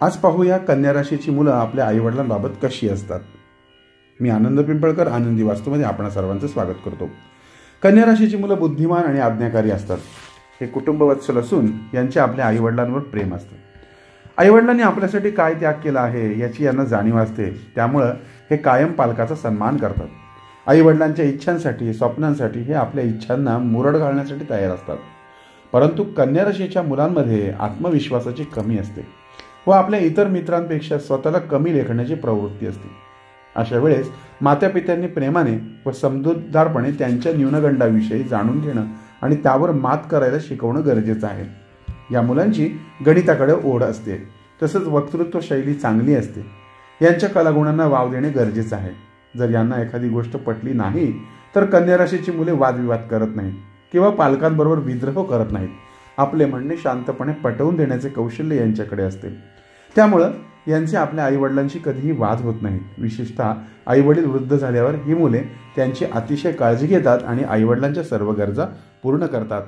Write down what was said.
आज पाहूया कन्या राशीची मुलं आपल्या आईवडिलांबाबत कशी असतात. मी आनंद पिंपळकर आनंदी वास्तूमध्ये आपण सर्वांचं स्वागत करतो. कन्या राशीची मुलं बुद्धिमान आणि आज्ञाकारी असतात. हे कुटुंबवत्सल असून यांचे आपल्या आईवडिलांवर प्रेम असतं. आईवडिलांनी आपल्यासाठी काय त्याग केला आहे याची यांना जाणीव असते. त्यामुळं हे कायम पालकाचा सन्मान करतात. आईवडिलांच्या इच्छांसाठी स्वप्नांसाठी हे आपल्या इच्छांना मुरड घालण्यासाठी तयार असतात. परंतु कन्या राशीच्या मुलांमध्ये आत्मविश्वासाची कमी असते. व आपल्या इतर मित्रांपेक्षा स्वतःला कमी लेखण्याची प्रवृत्ती असते. अशा वेळेस मातापित्यांनी प्रेमाने व समजूतदारपणे त्यांच्या न्यूनगंडाविषयी जाणून घेणं आणि त्यावर मात करायला शिकवणं गरजेचं आहे. या मुलांची गणिताकडे ओढ असते. तसंच वक्तृत्व शैली चांगली असते. यांच्या कलागुणांना वाव देणे गरजेचं आहे. जर यांना एखादी गोष्ट पटली नाही तर कन्या राशीची मुले वादविवाद करत नाहीत किंवा पालकांबरोबर विद्रोह करत नाहीत. आपले म्हणणे शांतपणे पटवून देण्याचे कौशल्य यांच्याकडे असते. त्यामुळं यांचे आपल्या आईवडिलांशी कधीही वाद होत नाहीत. विशेषतः आईवडील वृद्ध झाल्यावर ही मुले त्यांची अतिशय काळजी घेतात आणि आईवडिलांच्या सर्व गरजा पूर्ण करतात.